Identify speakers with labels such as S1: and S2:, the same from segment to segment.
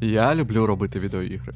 S1: Я люблю робити відеоігри.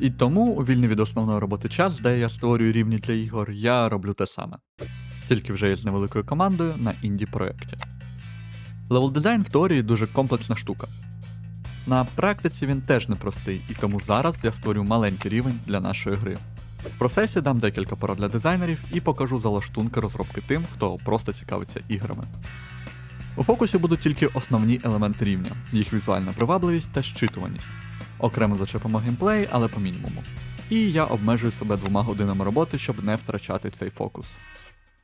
S1: І тому у вільний від основної роботи час, де я створюю рівні для ігор, я роблю те саме. Тільки вже є з невеликою командою на інді проєкті. Левел дизайн в теорії дуже комплексна штука. На практиці він теж непростий, і тому зараз я створю маленький рівень для нашої гри. В процесі дам декілька порад для дизайнерів і покажу залаштунки розробки тим, хто просто цікавиться іграми. У фокусі будуть тільки основні елементи рівня, їх візуальна привабливість та щитуваність. Окремо зачепимо геймплей, але по мінімуму. І я обмежую себе двома годинами роботи, щоб не втрачати цей фокус.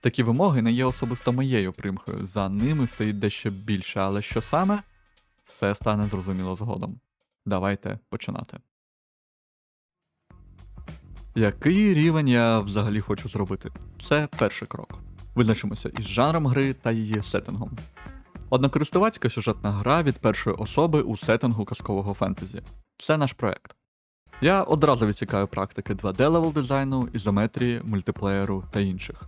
S1: Такі вимоги не є особисто моєю примхою, за ними стоїть дещо більше, але що саме, все стане зрозуміло згодом. Давайте починати. Який рівень я взагалі хочу зробити? Це перший крок. Визначимося із жанром гри та її сеттингом. Однокористувацька сюжетна гра від першої особи у сеттингу казкового фентезі. Це наш проект. Я одразу відсікаю практики 2D левел дизайну, ізометрії, мультиплеєру та інших.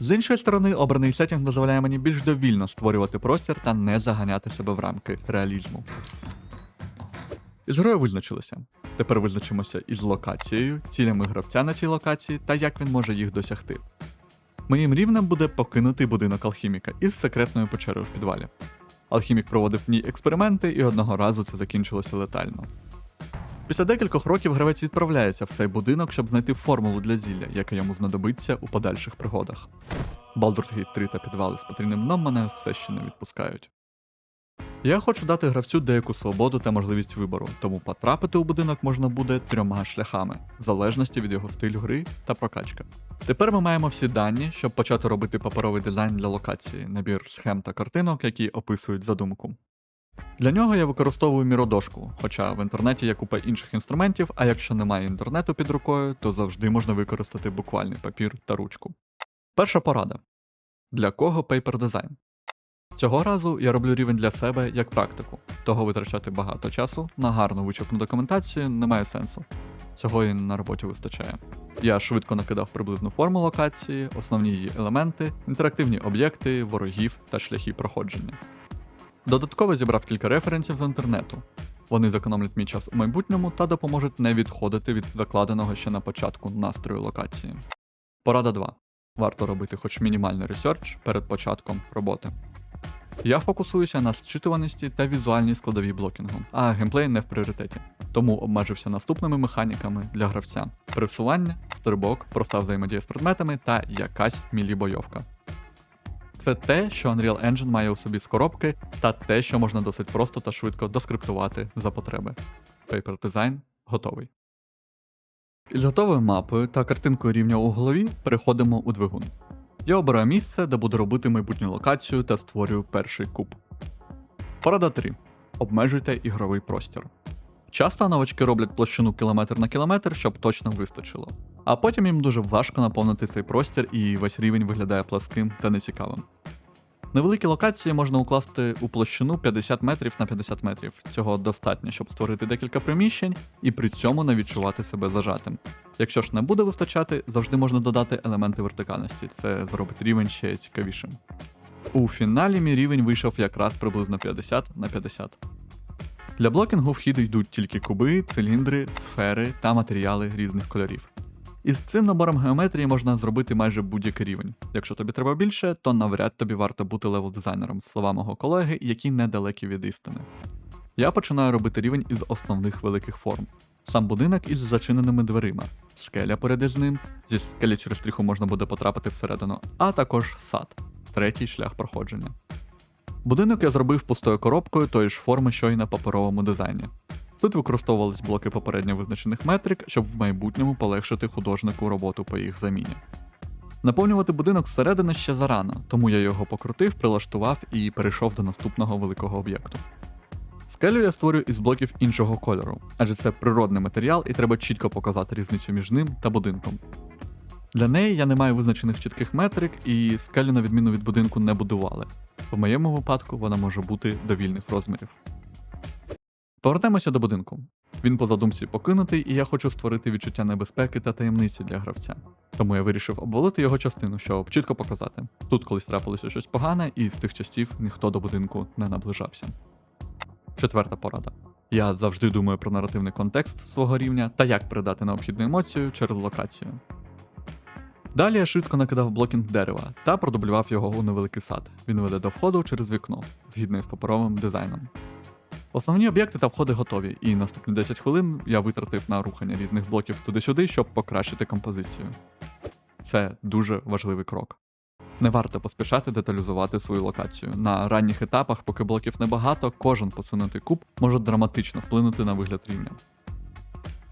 S1: З іншої сторони, обраний сеттинг дозволяє мені більш довільно створювати простір та не заганяти себе в рамки реалізму. Із грою визначилися. Тепер визначимося із локацією, цілями гравця на цій локації та як він може їх досягти. Моїм рівнем буде покинути будинок алхіміка із секретною печерою в підвалі. Алхімік проводив в ній експерименти, і одного разу це закінчилося летально. Після декількох років гравець відправляється в цей будинок, щоб знайти формулу для зілля, яка йому знадобиться у подальших пригодах. Baldur's Gate 3 та підвали з потрійним дном мене все ще не відпускають. Я хочу дати гравцю деяку свободу та можливість вибору, тому потрапити у будинок можна буде трьома шляхами, в залежності від його стилю гри та прокачка. Тепер ми маємо всі дані, щоб почати робити паперовий дизайн для локації, набір схем та картинок, які описують задумку. Для нього я використовую міродошку, хоча в інтернеті є купа інших інструментів, а якщо немає інтернету під рукою, то завжди можна використати буквальний папір та ручку. Перша порада. Для кого пейпер дизайн? Цього разу я роблю рівень для себе як практику, того витрачати багато часу на гарну вичерпну документацію немає сенсу. Цього і на роботі вистачає. Я швидко накидав приблизну форму локації, основні її елементи, інтерактивні об'єкти, ворогів та шляхи проходження. Додатково зібрав кілька референсів з інтернету. Вони зекономлять мій час у майбутньому та допоможуть не відходити від закладеного ще на початку настрою локації. Порада 2. Варто робити хоч мінімальний ресерч перед початком роботи. Я фокусуюся на зчитуваності та візуальній складовій блокінгу, а геймплей не в пріоритеті. Тому обмежився наступними механіками для гравця: пересування, стрибок, проста взаємодія з предметами та якась мілі-бойовка. Це те, що Unreal Engine має у собі з коробки, та те, що можна досить просто та швидко доскриптувати за потреби. Paper Design готовий. Із готовою мапою та картинкою рівня у голові переходимо у двигун. Я обираю місце, де буду робити майбутню локацію та створюю перший куб. Порада 3. Обмежуйте ігровий простір. Часто новачки роблять площину кілометр на кілометр, щоб точно вистачило. А потім їм дуже важко наповнити цей простір, і весь рівень виглядає пласким та нецікавим. Невеликі локації можна укласти у площину 50 метрів на 50 метрів. Цього достатньо, щоб створити декілька приміщень і при цьому не відчувати себе зажатим. Якщо ж не буде вистачати, завжди можна додати елементи вертикальності, це зробить рівень ще цікавішим. У фіналі мій рівень вийшов якраз приблизно 50 на 50. Для блокінгу в хід йдуть тільки куби, циліндри, сфери та матеріали різних кольорів. Із цим набором геометрії можна зробити майже будь-який рівень. Якщо тобі треба більше, то навряд тобі варто бути левел дизайнером, слова мого колеги, які недалекі від істини. Я починаю робити рівень із основних великих форм. Сам будинок із зачиненими дверима, скеля поряд із ним, зі скелі через стріху можна буде потрапити всередину, а також сад, третій шлях проходження. Будинок я зробив пустою коробкою тої ж форми, що й на паперовому дизайні. Тут використовувались блоки попередньо визначених метрик, щоб в майбутньому полегшити художнику роботу по їх заміні. Наповнювати будинок зсередини ще зарано, тому я його покрутив, прилаштував і перейшов до наступного великого об'єкту. Скелю я створюю із блоків іншого кольору, адже це природний матеріал і треба чітко показати різницю між ним та будинком. Для неї я не маю визначених чітких метрик і скелю, на відміну від будинку, не будували. В моєму випадку вона може бути довільних розмірів. Повернемося до будинку. Він по задумці покинутий, і я хочу створити відчуття небезпеки та таємниці для гравця. Тому я вирішив обвалити його частину, щоб чітко показати. Тут колись трапилося щось погане, і з тих часів ніхто до будинку не наближався. Четверта порада. Я завжди думаю про наративний контекст свого рівня та як передати необхідну емоцію через локацію. Далі я швидко накидав блокінг дерева та продублював його у невеликий сад. Він веде до входу через вікно, згідно із паперовим дизайном. Основні об'єкти та входи готові, і наступні 10 хвилин я витратив на рухання різних блоків туди-сюди, щоб покращити композицію. Це дуже важливий крок. Не варто поспішати деталізувати свою локацію. На ранніх етапах, поки блоків небагато, кожен посунутий куб може драматично вплинути на вигляд рівня.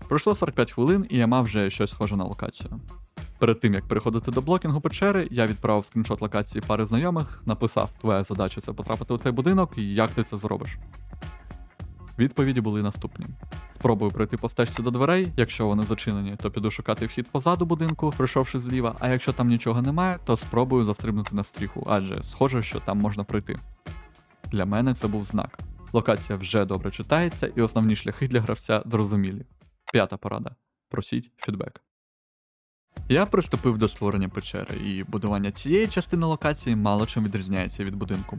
S1: Пройшло 45 хвилин, і я мав вже щось схоже на локацію. Перед тим як переходити до блокінгу печери, я відправив скріншот локації пари знайомих, написав: Твоя задача це потрапити у цей будинок, і як ти це зробиш. Відповіді були наступні: спробую пройти по стежці до дверей. Якщо вони зачинені, то піду шукати вхід позаду будинку, прийшовши зліва. А якщо там нічого немає, то спробую застрибнути на стріху, адже схоже, що там можна пройти. Для мене це був знак. Локація вже добре читається, і основні шляхи для гравця зрозумілі. П'ята порада. Просіть фідбек. Я приступив до створення печери, і будування цієї частини локації мало чим відрізняється від будинку.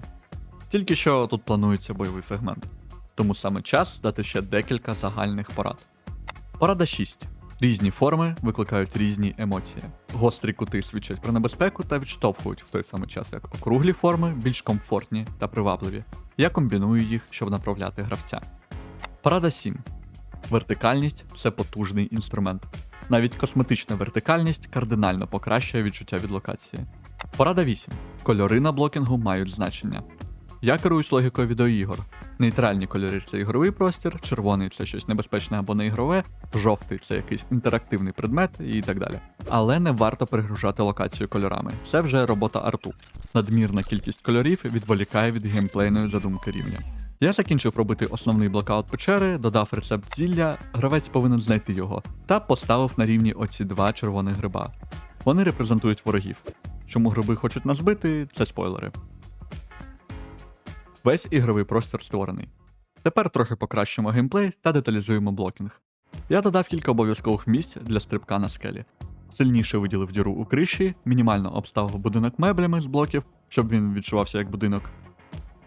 S1: Тільки що тут планується бойовий сегмент тому саме час дати ще декілька загальних порад. Порада 6. Різні форми викликають різні емоції. Гострі кути свідчать про небезпеку та відштовхують в той самий час, як округлі форми більш комфортні та привабливі. Я комбіную їх, щоб направляти гравця. Порада 7. Вертикальність це потужний інструмент. Навіть косметична вертикальність кардинально покращує відчуття від локації. Порада 8. Кольори на блокінгу мають значення. Я керуюсь логікою відеоігор. Нейтральні кольори це ігровий простір, червоний це щось небезпечне або неігрове, жовтий це якийсь інтерактивний предмет і так далі. Але не варто перегружати локацію кольорами. Це вже робота арту. Надмірна кількість кольорів відволікає від геймплейної задумки рівня. Я закінчив робити основний блокаут печери, додав рецепт зілля, гравець повинен знайти його, та поставив на рівні оці два червоних гриба. Вони репрезентують ворогів. Чому гриби хочуть нас бити, це спойлери. Весь ігровий простір створений. Тепер трохи покращимо геймплей та деталізуємо блокінг. Я додав кілька обов'язкових місць для стрибка на скелі. Сильніше виділив діру у криші, мінімально обставив будинок меблями з блоків, щоб він відчувався як будинок,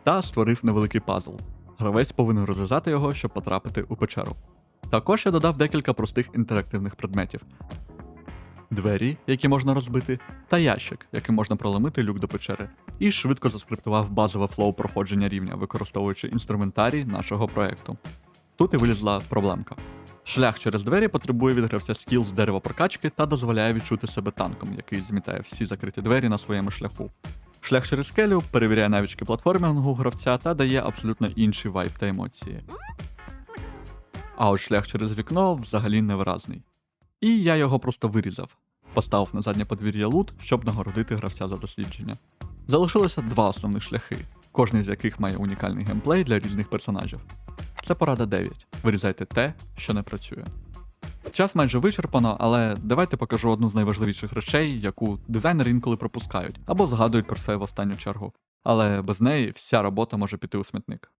S1: та створив невеликий пазл. Гравець повинен розв'язати його, щоб потрапити у печеру. Також я додав декілька простих інтерактивних предметів: двері, які можна розбити, та ящик, яким можна проломити люк до печери, і швидко заскриптував базове флоу проходження рівня, використовуючи інструментарій нашого проекту. Тут і вилізла проблемка. Шлях через двері потребує від гравця скіл з дерева прокачки та дозволяє відчути себе танком, який змітає всі закриті двері на своєму шляху. Шлях через скелю перевіряє навички платформінгу гравця та дає абсолютно інший вайб та емоції. А от шлях через вікно взагалі невиразний. І я його просто вирізав, поставив на заднє подвір'я лут, щоб нагородити гравця за дослідження. Залишилося два основних шляхи, кожний з яких має унікальний геймплей для різних персонажів. Це порада 9. Вирізайте те, що не працює. Час майже вичерпано, але давайте покажу одну з найважливіших речей, яку дизайнери інколи пропускають або згадують про це в останню чергу. Але без неї вся робота може піти у смітник.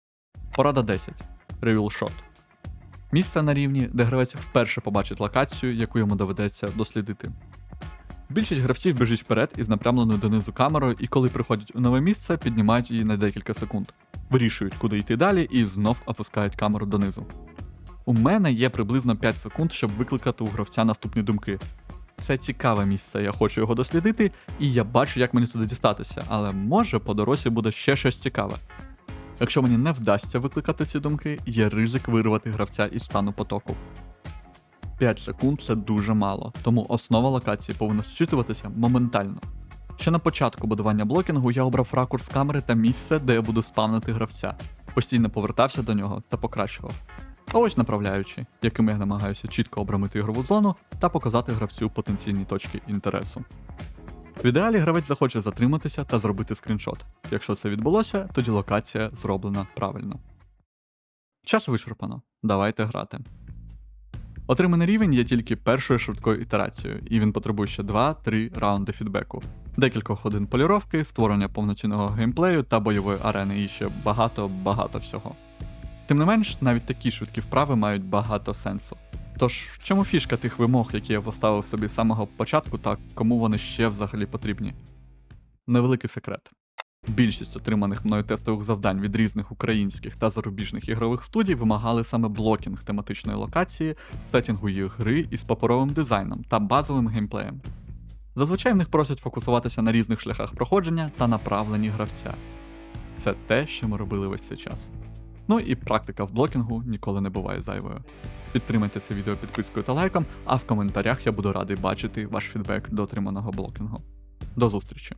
S1: Порада 10. Reveal Shot. Місце на рівні, де гравець вперше побачить локацію, яку йому доведеться дослідити. Більшість гравців біжить вперед із напрямленою донизу камерою, і коли приходять у нове місце, піднімають її на декілька секунд, вирішують, куди йти далі, і знов опускають камеру донизу. У мене є приблизно 5 секунд, щоб викликати у гравця наступні думки. Це цікаве місце, я хочу його дослідити, і я бачу, як мені туди дістатися, але може по дорозі буде ще щось цікаве. Якщо мені не вдасться викликати ці думки, є ризик вирвати гравця із стану потоку. 5 секунд це дуже мало, тому основа локації повинна зчитуватися моментально. Ще на початку будування блокінгу я обрав ракурс камери та місце, де я буду спавнити гравця, постійно повертався до нього та покращував. А ось направляючи, яким я намагаюся чітко обрамити ігрову зону та показати гравцю потенційні точки інтересу. В ідеалі гравець захоче затриматися та зробити скріншот. Якщо це відбулося, тоді локація зроблена правильно. Час вичерпано. Давайте грати. Отриманий рівень є тільки першою швидкою ітерацією, і він потребує ще 2-3 раунди фідбеку, декількох годин поліровки, створення повноцінного геймплею та бойової арени і ще багато-багато всього. Тим не менш, навіть такі швидкі вправи мають багато сенсу. Тож, в чому фішка тих вимог, які я поставив собі з самого початку, та кому вони ще взагалі потрібні? Невеликий секрет. Більшість отриманих мною тестових завдань від різних українських та зарубіжних ігрових студій вимагали саме блокінг тематичної локації, сетінгу їх гри із паперовим дизайном та базовим геймплеєм. Зазвичай в них просять фокусуватися на різних шляхах проходження та направленні гравця. Це те, що ми робили весь цей час. Ну і практика в блокінгу ніколи не буває зайвою. Підтримайте це відео підпискою та лайком, а в коментарях я буду радий бачити ваш фідбек до отриманого блокінгу. До зустрічі!